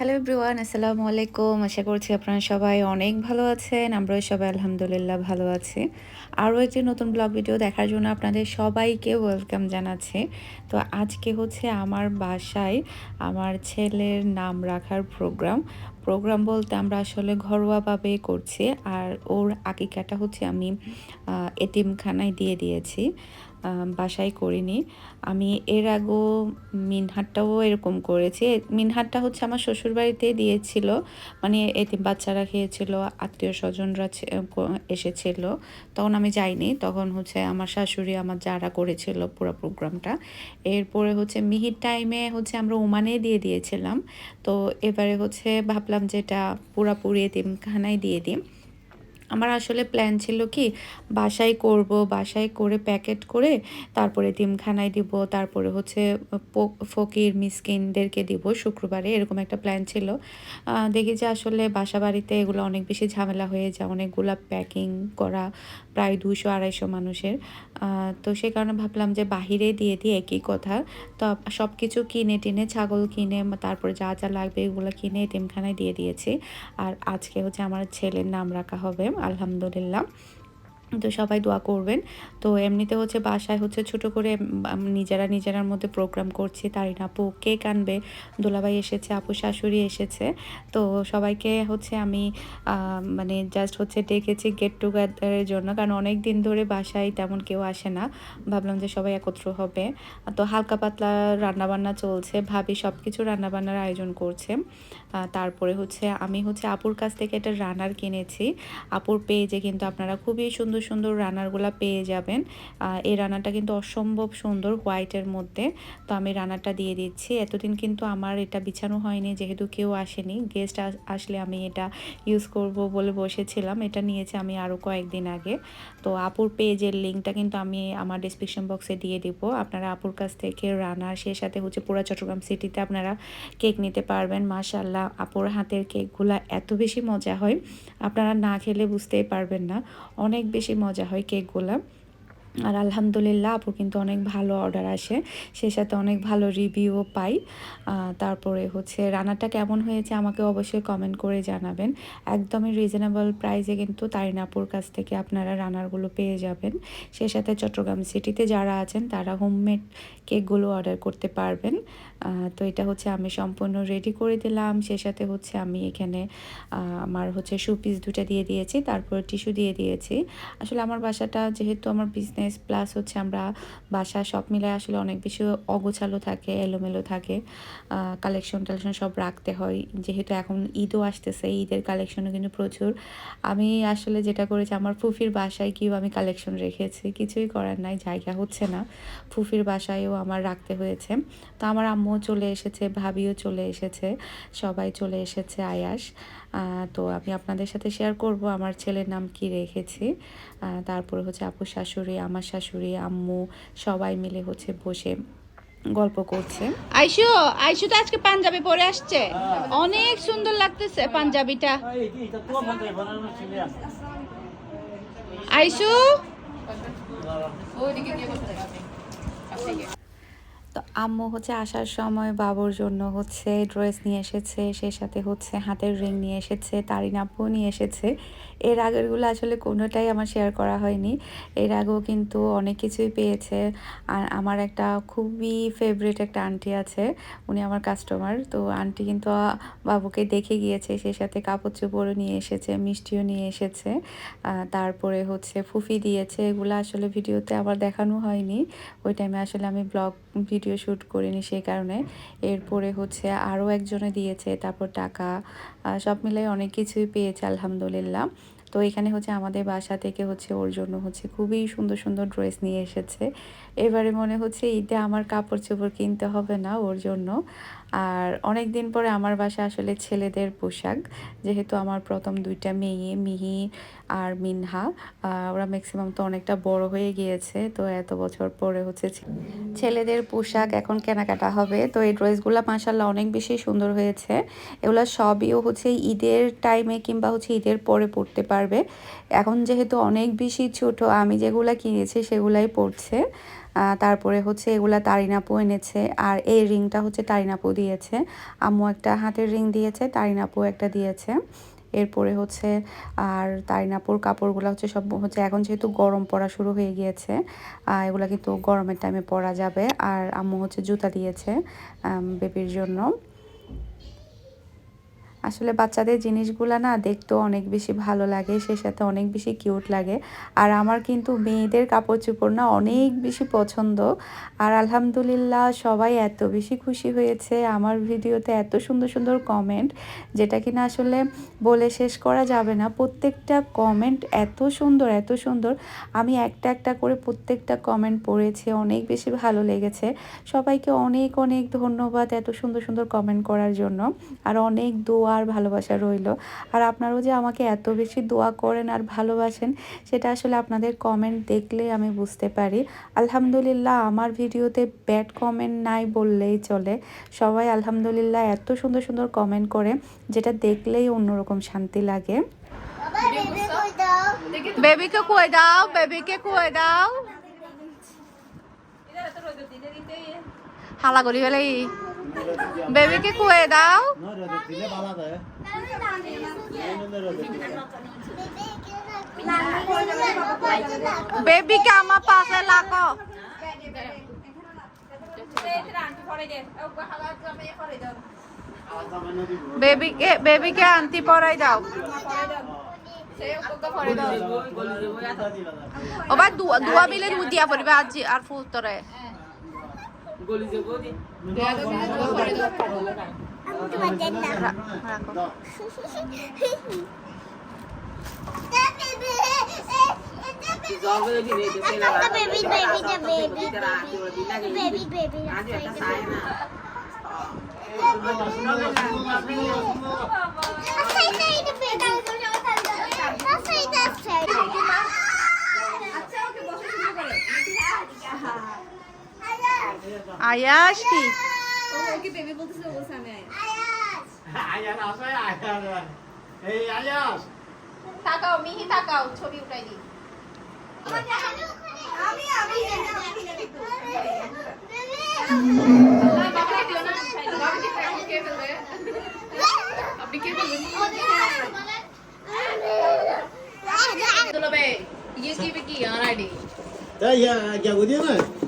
Hello everyone আসসালামু আলাইকুম আশা করছি আপনারা সবাই অনেক ভালো আছেন। আমরাও সবাই আলহামদুলিল্লাহ ভালো আছি। আরও একটি নতুন ব্লগ ভিডিও দেখার জন্য আপনাদের সবাইকে ওয়েলকাম জানাচ্ছি। তো আজকে হচ্ছে আমার বাসায় আমার ছেলের নাম রাখার প্রোগ্রাম প্রোগ্রাম বলতে আমরা আসলে ঘরোয়াভাবে করছি। আর ওর আকিকাটা হচ্ছে আমি আহ, এতিমখানায় দিয়ে দিয়েছি। বাসায় করিনি। আমি এর আগেও মিনহাটটাও এরকম করেছি। মিনহাটটা হচ্ছে আমার শ্বশুরবাড়িতে দিয়েছিল। মানে এতে বাচ্চারা খেয়েছিল, আত্মীয় স্বজনরা এসেছিল। তখন আমি যাইনি। তখন হচ্ছে আমার শাশুড়ি আমার যারা করেছিল পুরো প্রোগ্রামটা। এরপরে হচ্ছে মিহির টাইমে হচ্ছে আমরা ওমানে দিয়ে দিয়েছিলাম। তো এবারে হচ্ছে ভাবলাম যে এটা পুরাপুরি এতিমখানায় দিয়ে দিই। আমার আসলে প্ল্যান ছিল কি, বাসায় করব, বাসায় করে প্যাকেট করে তারপরে ডিমখানায় দিব, তারপরে হচ্ছে ফকির, মিসকিনদেরকে দিব শুক্রবারে, এরকম একটা প্ল্যান ছিল। দেখি যে আসলে বাসা বাড়িতে এগুলো অনেক বেশি ঝামেলা হয়ে যায় অনেকগুলা প্যাকিং করা প্রায় দুশো আড়াইশো মানুষের। তো সেই কারণে ভাবলাম যে বাহিরে দিয়ে দিই একই কথা। তো সব কিছু কিনে টিনে ছাগল কিনে তারপরে যা যা লাগবে এগুলো কিনে এতিমখানায় দিয়ে দিয়েছি। আর আজকে হচ্ছে আমার ছেলের নাম রাখা হবে, আলহামদুলিল্লাহ। তো সবাই দোয়া করবেন। তো এমনিতে হচ্ছে বাসায় হচ্ছে ছোট করে নিজেরা নিজেরার মধ্যে প্রোগ্রাম করছি। তারিন আপু কেক আনবে, দোলাভাই এসেছে, আপু শাশুড়ি এসেছে। তো সবাইকে হচ্ছে আমি মানে জাস্ট হচ্ছে ডেকেছি গেট টুগেদারের জন্য। কারণ অনেক দিন ধরে বাসায় তেমন কেউ আসে না। ভাবলাম যে সবাই একত্র হবে। তো হালকা পাতলা রান্নাবান্না চলছে। ভাবি সব কিছু রান্নাবান্নার আয়োজন করছে। তারপরে হচ্ছে আমি হচ্ছে আপুর কাছ থেকে একটা রানার কিনেছি। আপুর পেজে কিন্তু আপনারা খুবই সুন্দর সুন্দর রানারগুলা পেয়ে যাবেন। এই রানারটা কিন্তু অসম্ভব সুন্দর হোয়াইটের মধ্যে। তো আমি রানারটা দিয়ে দিচ্ছি। এতদিন কিন্তু আমার এটা বিছানো হয়নি, যেহেতু কেউ আসেনি। গেস্ট আসলে আমি এটা ইউজ করব বলে বসেছিলাম। এটা নিয়েছি আমি আরও কয়েকদিন আগে। তো আপুর পেজের লিঙ্কটা কিন্তু আমি আমার ডিসক্রিপশন বক্সে দিয়ে দিব। আপনারা আপুর কাছ থেকে রানার সেই সাথে হচ্ছে পুরো চট্টগ্রাম সিটিতে আপনারা কেক নিতে পারবেন মাশাল্লাহ আপুর হাতের কেকগুলা এত বেশি মজা হয়, আপনারা না খেলে বুঝতেই পারবেন না। অনেক বেশি মজা হয় কেকগুলা। আর আলহামদুলিল্লাহ আপুর কিন্তু অনেক ভালো অর্ডার আসে। সেই সাথে অনেক ভালো রিভিউও পাই। তারপরে হচ্ছে রান্নাটা কেমন হয়েছে আমাকে অবশ্যই কমেন্ট করে জানাবেন। একদমই রিজনেবল প্রাইসে কিন্তু তারিনাপুর কাছ থেকে আপনারা রান্নারগুলো পেয়ে যাবেন। সেই সাথে চট্টগ্রাম সিটিতে যারা আছেন তারা হোমমেড কেকগুলো অর্ডার করতে পারবেন। তো এটা হচ্ছে আমি সম্পূর্ণ রেডি করে দিলাম। সেই সাথে হচ্ছে আমি এখানে আমার হচ্ছে শু পিস দুটা দিয়ে দিয়েছি, তারপর টিস্যু দিয়ে দিয়েছি। আসলে আমার বাসাটা যেহেতু আমার বিজনেস প্লাস হচ্ছে আমরা বাসা সব মিলে আসলে অনেক বেশি অগোছালো থাকে, এলোমেলো থাকে। কালেকশন টালেকশন সব রাখতে হয়। যেহেতু এখন ঈদও আসতেছে, ঈদের কালেকশনও কিন্তু প্রচুর। আমি আসলে যেটা করেছি, আমার ফুফির বাসায় গিয়েও আমি কালেকশন রেখেছি। কিছুই করার নাই, জায়গা হচ্ছে না। ফুফির বাসায়ও আমার রাখতে হয়েছে। তো আমার আম্মুও চলে এসেছে, ভাবিও চলে এসেছে, সবাই চলে এসেছে আয়াস। তো আমি আপনাদের সাথে শেয়ার করব আমার ছেলের নাম কি রেখেছি। তারপরে হচ্ছে আপু শাশুড়ি, আমার শাশুড়ি, আম্মু সবাই মিলে হচ্ছে বসে গল্প করছে। আইসু আইসু তো আজকে পাঞ্জাবি পরে আসছে। অনেক সুন্দর লাগতেছে পাঞ্জাবিটা। আইসু। তো আম্মু হচ্ছে আসার সময় বাবুর জন্য হচ্ছে ড্রেস নিয়ে এসেছে সেই সাথে হচ্ছে হাতের রিং নিয়ে এসেছে, তারিন আপু নিয়ে এসেছে। এর আগেরগুলো আসলে কোনোটাই আমার শেয়ার করা হয়নি। এর আগেও কিন্তু অনেক কিছুই পেয়েছে। আর আমার একটা খুবই ফেভারিট একটা আন্টি আছে, উনি আমার কাস্টমার তো আন্টি কিন্তু বাবুকে দেখে গিয়েছে সেই সাথে কাপড় চোপড়ও নিয়ে এসেছে, মিষ্টিও নিয়ে এসেছে। তারপরে হচ্ছে ফুফি দিয়েছে, এগুলো আসলে ভিডিওতে আবার দেখানো হয়নি। ওই টাইমে আসলে আমি ব্লগ ভিডিও শ্যুট করিনি সেই কারণে। এরপরে হচ্ছে আরও একজনে দিয়েছে, তারপর টাকা সব মিলাই অনেক কিছুই পেয়েছে আলহামদুলিল্লাহ। তো এখানে হচ্ছে আমাদের বাসা থেকে হচ্ছে ওর জন্য হচ্ছে খুবই সুন্দর সুন্দর ড্রেস নিয়ে এসেছে। এবারে মনে হচ্ছে ঈদে আমার কাপড় চোপড় কিনতে হবে না ওর জন্য। আর অনেক দিন পরে আমার বাসা আসলে ছেলেদের পোশাক। যেহেতু আমার প্রথম দুইটা মেয়ে মিহি আর মিনহা ওরা ম্যাক্সিমাম তো অনেকটা বড় হয়ে গিয়েছে তো এত বছর পরে হচ্ছে ছেলেদের পোশাক এখন কেনাকাটা হবে। তো এই ড্রেসগুলো মাসাল্লাহ অনেক বেশি সুন্দর হয়েছে। এগুলো সবই হচ্ছে ঈদের টাইমে কিংবা হচ্ছে ঈদের পরে পরতে পারবে। এখন যেহেতু অনেক বেশি ছোট আমি যেগুলো কিনেছি সেগুলাই আহ, তারপরে হচ্ছে এগুলা তারিনাপু এনেছে। আর এই রিংটা হচ্ছে তারিনাপু দিয়েছে। আম্মু একটা হাতের রিং দিয়েছে, তারিনাপু একটা দিয়েছে। এরপরে হচ্ছে আর তারিনাপুর কাপড়গুলো হচ্ছে সব হচ্ছে এখন যেহেতু গরম পড়া শুরু হয়ে গিয়েছে এগুলো কিন্তু গরমের টাইমে পরা যাবে। আর আম্মু হচ্ছে জুতা দিয়েছে বেবির জন্য। আসলে বাচ্চাদের জিনিসগুলো না দেখতেও অনেক বেশি ভালো লাগে সেই সাথে অনেক বেশি কিউট লাগে। আর আমার কিন্তু মেয়েদের কাপড় চোপড় না অনেক বেশি পছন্দ। আর আলহামদুলিল্লাহ সবাই এত বেশি খুশি হয়েছে। আমার ভিডিওতে এত সুন্দর সুন্দর কমেন্ট যেটা কিনা আসলে বলে শেষ করা যাবে না। প্রত্যেকটা কমেন্ট এত সুন্দর এত সুন্দর। আমি একটা একটা করে প্রত্যেকটা কমেন্ট পড়েছি, অনেক বেশি ভালো লেগেছে। সবাইকে অনেক অনেক ধন্যবাদ এত সুন্দর সুন্দর কমেন্ট করার জন্য। আর অনেক দোয়া আর ভালোবাসা রইল। আর আপনারাও যে আমাকে এত বেশি দোয়া করেন আর ভালোবাসেন, সেটা আসলে আপনাদের কমেন্ট দেখলে আমি বুঝতে পারি। আলহামদুলিল্লাহ, আমার ভিডিওতে ব্যাড কমেন্ট নাই বললেই চলে। সবাই আলহামদুলিল্লাহ এত সুন্দর সুন্দর কমেন্ট করে, যেটা দেখলেই অন্যরকম শান্তি লাগে। বেবিকে দাও? বেবিকে দাও? হালা করি বেবিকে কুয়ে দাও. বেবিকে আমার পাশে লাগো। বেবিকে বেবিকে আন্টি পরাই দাও। ওবা দুয়া মিলে দিয়া পড়বে আজ আর ফুল তরে। রাখো baby, baby, the baby, baby, baby, baby, আয়াস কি ওকে বেবি বলতেছে ও বলছে আমি আয়াস আয়াস আসো আয়াস এই আয়াস তাকাও মিহি তাকাও ছবি উঠাই দিই আমি আমি Yeah, yeah, yeah, with you, man.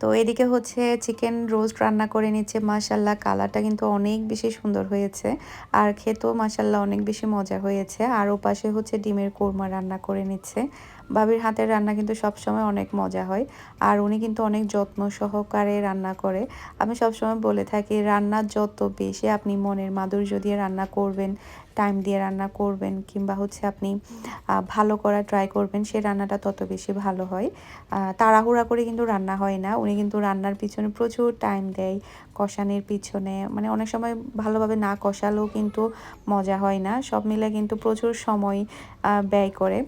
তো এদিকে হচ্ছে চিকেন রোস্ট রান্না করে নিচ্ছে মাসাল্লাহ কালারটা কিন্তু অনেক বেশি সুন্দর হয়েছে। আর খেতেও মাসাল্লাহ অনেক বেশি মজা হয়েছে। আর ওপাশে হচ্ছে ডিমের কোরমা রান্না করে নিচ্ছে। বাবির হাতের রান্না কিন্তু সবসময় অনেক মজা হয়। আর উনি কিন্তু অনেক যত্ন সহকারে রান্না করে। আমি সবসময় বলে থাকি, রান্না যত বেশি আপনি মনের মাধুর্য দিয়ে রান্না করবেন টাইম দিয়ে রান্না করবেন কিংবা হচ্ছে আপনি ভালো করা ট্রাই করবেন, সে রান্নাটা তত বেশি ভালো হয়। তাড়াহুড়া করে কিন্তু রান্না হয় না। উনি কিন্তু রান্নার পিছনে প্রচুর টাইম দেয় কষানির পিছনে। মানে অনেক সময় ভালোভাবে না কষালেও কিন্তু মজা হয় না। সব মিলে কিন্তু প্রচুর সময় ব্যয় করে।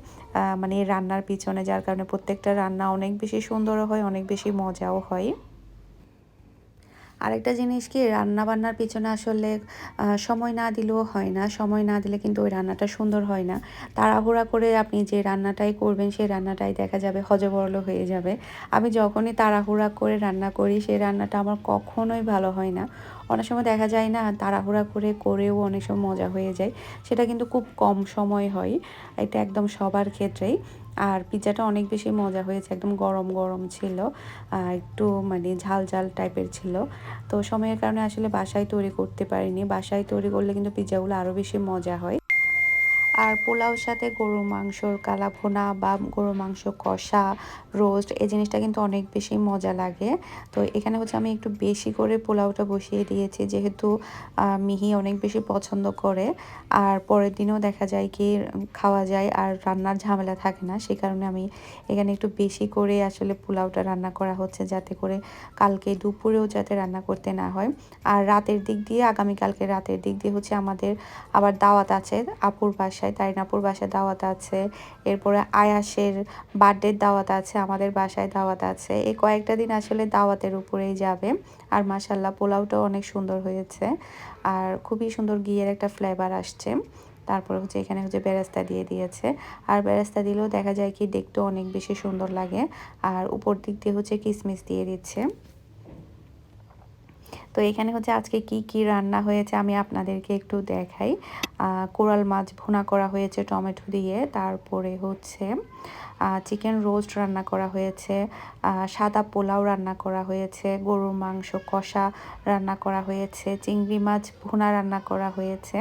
মানে রান্নার পিছনে, যার কারণে প্রত্যেকটা রান্না অনেক বেশি সুন্দরও হয়, অনেক বেশি মজাও হয়। আরেকটা জিনিস কি রান্না বান্নার পিছনে আসলে সময় না দিলেও হয় না। সময় না দিলে কিন্তু ওই রান্নাটা সুন্দর হয় না। তাড়াহুড়া করে আপনি যে রান্নাটাই করবেন, সেই রান্নাটাই দেখা যাবে হজবরল হয়ে যাবে। আমি যখনই তাড়াহুড়া করে রান্না করি, সেই রান্নাটা আমার কখনোই ভালো হয় না। অনেক সময় দেখা যায় না, তাড়াহুড়া করে করেও অনেক সময় মজা হয়ে যায়। সেটা কিন্তু খুব কম সময় হয়। এটা একদম সবার ক্ষেত্রেই। আর পিৎজাটা অনেক বেশি মজা হয়েছে, একদম গরম গরম ছিল, আর একটু মানে ঝাল ঝাল টাইপের ছিল। তো সময়ের কারণে আসলে বাসায় তৈরি করতে পারিনি। বাসায় তৈরি করলে কিন্তু পিৎজাগুলো আরও বেশি মজা হয়। আর পোলাওর সাথে গরুর মাংসর কালা ভুনা বা গরুর মাংস কষা, রোস্ট, এই জিনিসটা কিন্তু অনেক বেশি মজা লাগে। তো এখানে হচ্ছে আমি একটু বেশি করে পোলাওটা বসিয়ে দিয়েছি, যেহেতু মিহি অনেক বেশি পছন্দ করে। আর পরের দিনও দেখা যায় কি, খাওয়া যায় আর রান্নার ঝামেলা থাকে না সেই কারণে আমি এখানে একটু বেশি করে আসলে পোলাওটা রান্না করা হচ্ছে, যাতে করে কালকে দুপুরেও যাতে রান্না করতে না হয়। আর রাতের দিক দিয়ে, আগামীকালকে রাতের দিক দিয়ে হচ্ছে আমাদের আবার দাওয়াত আছে, আপুর বাসায় তাইনাপুর বাসায় দাওয়াত আছে। এরপরে আয়াসের বার্থডের দাওয়াত আছে, আমাদের বাসায় দাওয়াত আছে। এই কয়েকটা দিন আসলে দাওয়াতের উপরেই যাবে। আর মাসাল্লাহ পোলাওটাও অনেক সুন্দর হয়েছে। আর খুবই সুন্দর ঘিয়ের একটা ফ্লেভার আসছে। তারপরে হচ্ছে এখানে হচ্ছে বেরেস্তা দিয়ে দিয়েছে। আর বেরেস্তা দিলেও দেখা যায় কি, দেখতেও অনেক বেশি সুন্দর লাগে। আর উপর দিক দিয়ে হচ্ছে কিসমিস দিয়ে দিচ্ছে। তো এখানে হচ্ছে আজকে কি কি রান্না হয়েছে আমি আপনাদেরকে একটু দেখাই। কোরাল মাছ ভুনা করা হয়েছে টমেটো দিয়ে, তারপরে হচ্ছে চিকেন রোস্ট রান্না করা হয়েছে সাদা পোলাও রান্না করা হয়েছে, গরুর মাংস কষা রান্না করা হয়েছে, চিংড়ি মাছ ভুনা রান্না করা হয়েছে।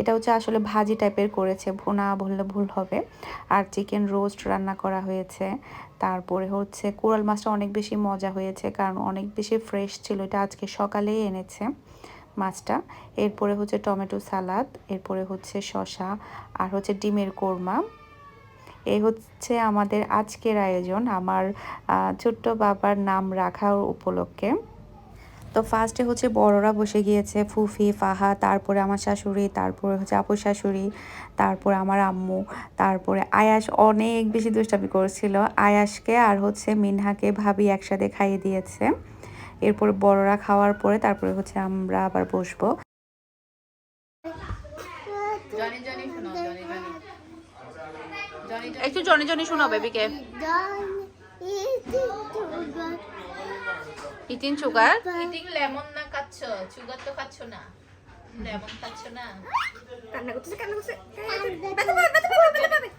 এটা হচ্ছে আসলে ভাজি টাইপের করেছে, ভোনা বললে ভুল হবে। আর চিকেন রোস্ট রান্না করা হয়েছে। তারপরে হচ্ছে কোরাল মাছটা অনেক বেশি মজা হয়েছে, কারণ অনেক বেশি ফ্রেশ ছিল। এটা আজকে সকালেই এনেছে মাছটা। এরপরে হচ্ছে টমেটো সালাদ, এরপরে হচ্ছে শশা আর হচ্ছে ডিমের কোরমা। এই হচ্ছে আমাদের আজকের আয়োজন। আমার ছোট্ট বাবার নাম রাখার উপলক্ষে। তো ফার্স্টে হচ্ছে বড়রা বসে গিয়েছে ফুফি ফাহা তারপরে আমার শাশুড়ি তারপরে হচ্ছে আপু শাশুড়ি তারপরে আমার আম্মু তারপরে আয়াস অনেক বেশি দুষ্টামি করছিল। আয়াসকে আর হচ্ছে মিনহাকে ভাবি একসাথে খাইয়ে দিয়েছে। এরপরে বড়রা খাওয়ার পরে তারপরে হচ্ছে আমরা আবার বসবো। জনি জনি শোনাও জনি জনি। জনি একটু জনি জনি শোনাও বেবিকে ইতিন সুগার? ইটিং লেমন না খাচ্ছ? সুগার তো খাচ্ছ না। লেমন খাচ্ছ না?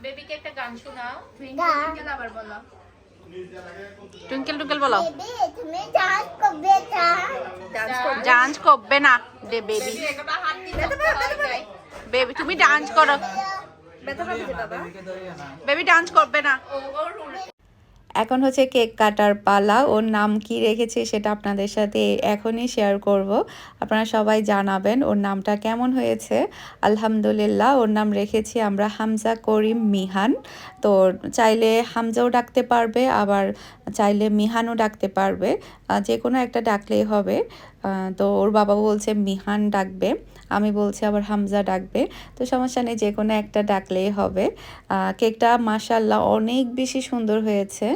বেবিকে একটা গান শোনাও। টুইঙ্কেল আবার বলো। টুইঙ্কেল টুইঙ্কেল বলো। তুমি ডান্স করবে ডান্স করবে না দে বেবি। বেবি তুমি ডান্স করো। বেবি? ডান্স করবে না। এখন হচ্ছে কেক কাটার পালা, ওর নাম কি রেখেছে সেটা আপনাদের সাথে এখনই শেয়ার করব। আপনারা সবাই জানাবেন ওর নামটা কেমন হয়েছে। আলহামদুলিল্লাহ, ওর নাম রেখেছি আমরা হামজা করিম মিহান। তো চাইলে হামজাও ডাকতে পারবে, আবার চাইলে মিহানও ডাকতে পারবে। যে কোনো একটা ডাকলেই হবে। তো ওর বাবা বলছে, মিহান ডাকবে। আমি বলছি, আবার হামজা ডাকবে। তো সমস্যা নেই, যে কোনো একটা ডাকলেই হবে। কেকটা মাসাল্লাহ অনেক বেশি সুন্দর হয়েছে।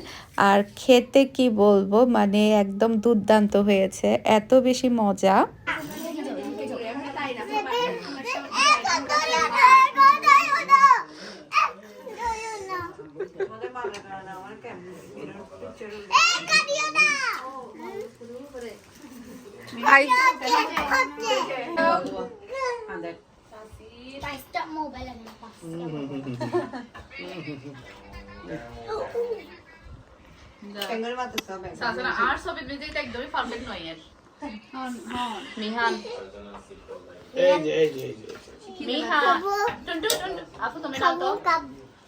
আর খেতে কি বলব মানে একদম দুর্দান্ত হয়েছে। এত বেশি মজা আই পাঁচটা মোবাইল আছে পাঁচটা আর সবে মিউজিক একদমই পারফেক্ট নয় এর মিহান মিহান টুনটু টুনটু আপু তুমি নাও তো।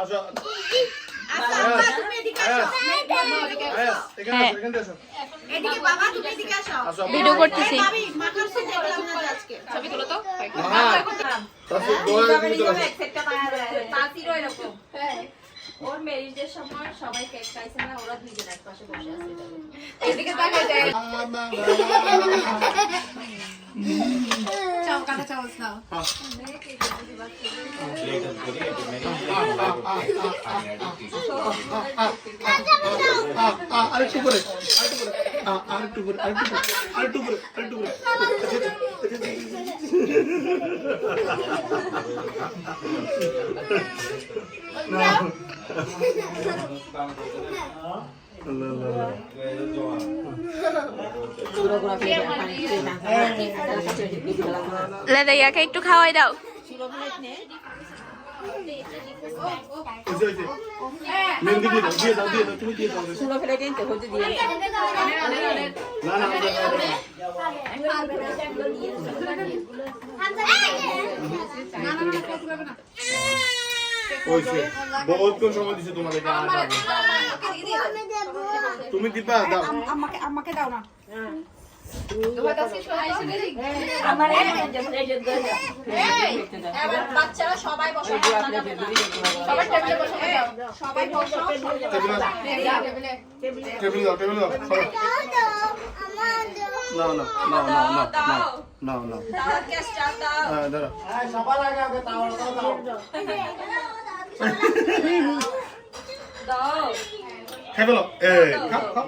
আসো। ভিডিও করতেছি। ছবি তুলো তো। ওর ম্যারেজের সময় সবাই কেক খাইছে না ওরা দুইজন এক পাশে বসে আছে। এদিকে তাকাই যায় আরেকটু করে আরেকটু করে আরেকটু করে আরেকটু করে আরেকটু করে দাদা একটু খাওয়াই দাও না তুমি দিবা? আমাকে আমাকে দাও না। হ্যাঁ। বাচ্চারা সবাই বসে সবাই টেবিলে বসে সবাই বসো টেবিলে টেবিলে দাও। টেবিলে দাও না না না না না না না না দাও গ্যাস চাল দাও হ্যাঁ দাঁড়া দাও খাই ফেলো খাও। খাও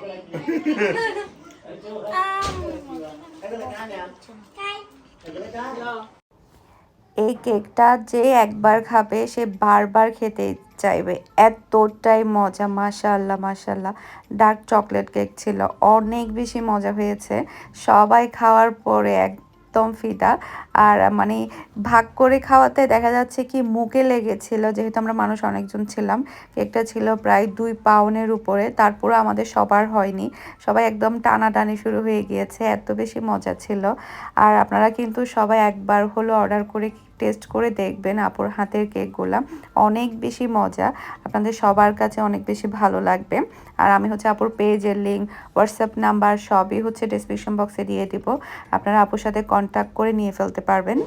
এই কেকটা যে একবার খাবে, সে বারবার খেতে চাইবে। এতটাই মজা মাশাল্লাহ মাশাল্লাহ ডার্ক চকলেট কেক ছিল। অনেক বেশি মজা হয়েছে। সবাই খাওয়ার পরে একদম ফিদা। আর মানে ভাগ করে খাওয়াতে দেখা যাচ্ছে কি মুখে লেগেছিল, যেহেতু আমরা মানুষ অনেকজন ছিলাম, কেকটা ছিল প্রায় দুই পাউনের উপরে তারপরে আমাদের সবার হয়নি। সবাই একদম টানাটানি শুরু হয়ে গিয়েছে, এত বেশি মজা ছিল। আর আপনারা কিন্তু সবাই একবার হলো অর্ডার করে টেস্ট করে দেখবেন আপুর হাতের কেকগুলা। অনেক বেশি মজা, আপনাদের সবার কাছে অনেক বেশি ভালো লাগবে। আর আমি হচ্ছে আপুর পেজের লিঙ্ক হোয়াটসঅ্যাপ নাম্বার সবই হচ্ছে ডিসক্রিপশন বক্সে দিয়ে দিব। আপনারা আপুর সাথে কন্ট্যাক্ট করে নিয়ে ফেলতে পারবেন?